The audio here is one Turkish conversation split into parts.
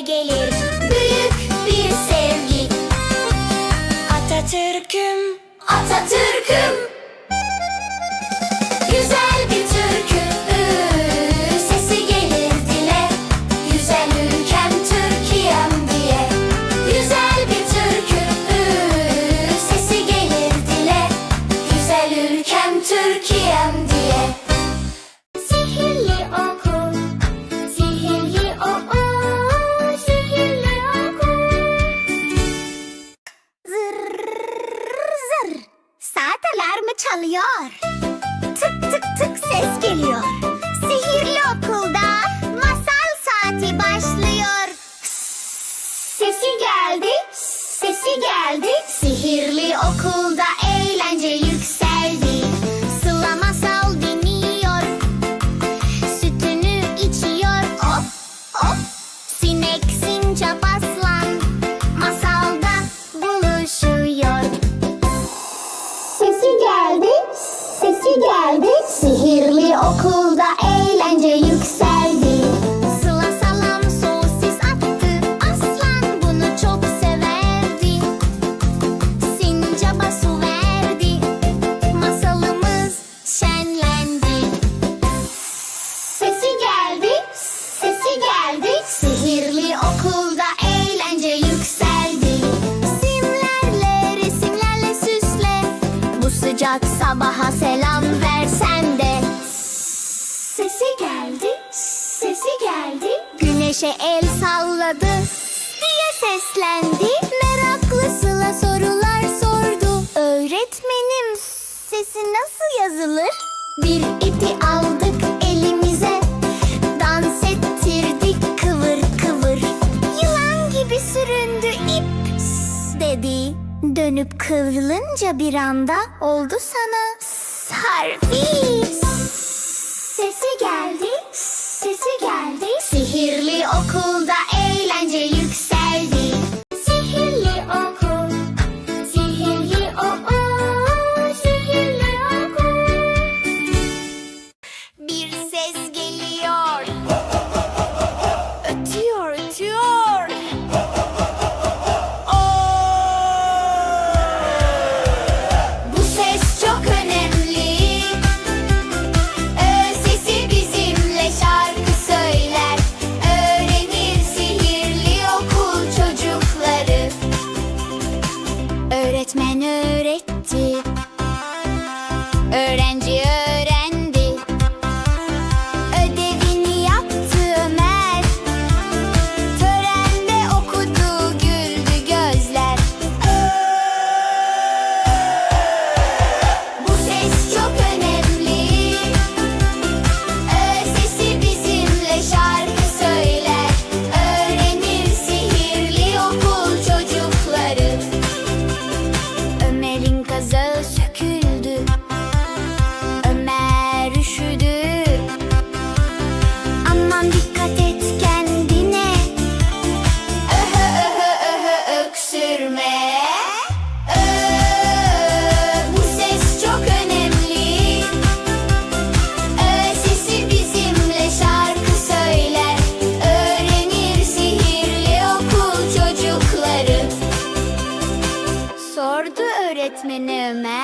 gelir Büyük bir sevgi. Atatürk'üm. Atatürk'üm. tık tık tık ses geliyor. Sihirli okulda masal saati başlıyor. Sesi geldi, sesi geldi. Sihirli okulda eğlence yükseldi. Sıla masal dinliyor. Sütünü içiyor. Hop hop. Sinek sincap Okulda eğlence yükseldi. Sıla salam sosis attı. Aslan bunu çok severdi. Sincaba su verdi. Masalımız şenlendi. Sesi geldi. Sesi geldi. Sihirli okulda eğlence yükseldi. Simlerle resimlerle süsle. Bu sıcak sabaha güneşe el salladı diye seslendi. Meraklı Sıla sorular sordu. Öğretmenim sesi nasıl yazılır? Bir ipi aldık elimize Dans ettirdik kıvır kıvır Yılan gibi süründü ip dedi Dönüp kıvrılınca bir anda oldu sana s Harfi Sesi geldi sesi geldi. Sihirli okulda eğlence yüksek. minimum.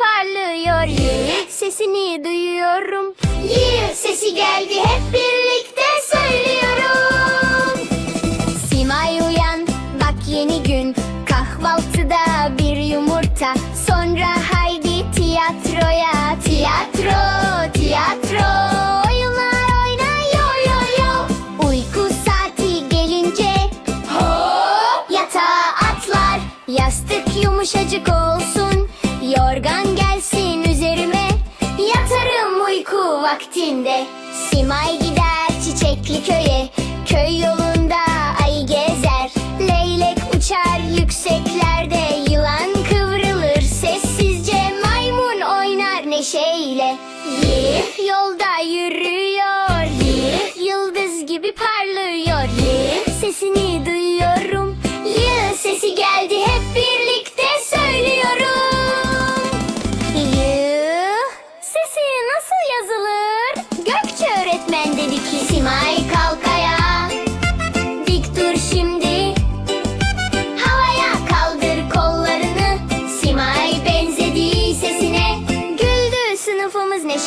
parlıyor Yee sesini duyuyorum. Yee sesi geldi hep birlikte söylüyorum. Simay uyan bak yeni gün. Kahvaltıda bir yumurta. Sonra haydi tiyatroya. Tiyatro tiyatro. Oyunlar oyna yo yo yo gelince Hop yatağa atlar. Yastık yumuşacık olsun. vaktinde. Simay gider çiçekli köye Köy yolu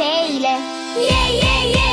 neşeyle. Ye ye ye.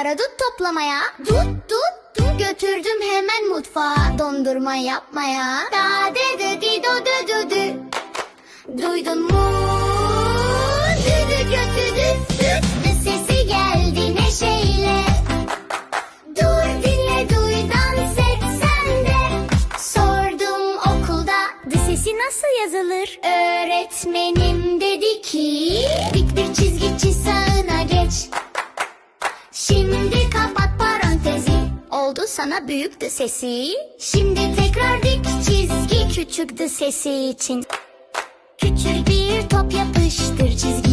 Karadut toplamaya. Dut dut dut. Götürdüm hemen mutfağa. Dondurma yapmaya. Da de de di do dö dö dü Duydun mu? Düdü götü düt düt Dı sesi geldi neşeyle. Dur dinle duy dans et sen de. Sordum okulda. The sesi nasıl yazılır? Öğretmenim dedi ki Şimdi kapat parantezi. Oldu sana büyük the sesi. Şimdi tekrar dik çizgi küçük the sesi için. Küçük bir top yapıştır çizginin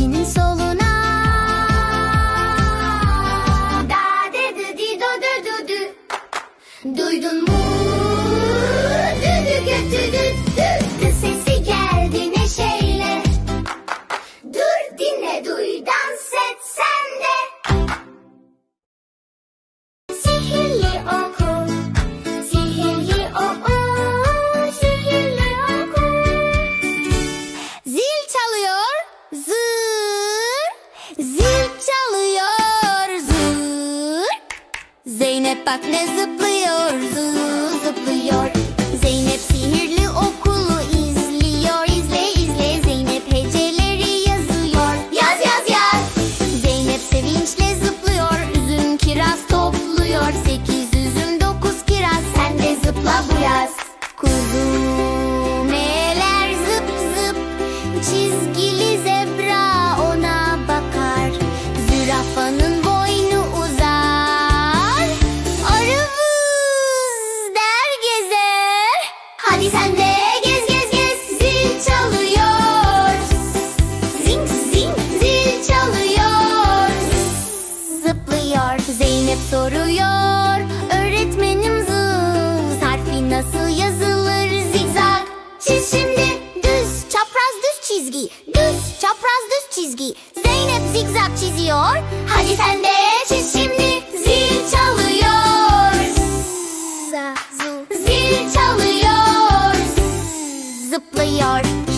Zil çalıyor zır Zeynep bak ne zıplıyor zır zıplıyor geziyor. Hadi sen de çiz şimdi zil çalıyor. Zil çalıyor. Zıplıyor.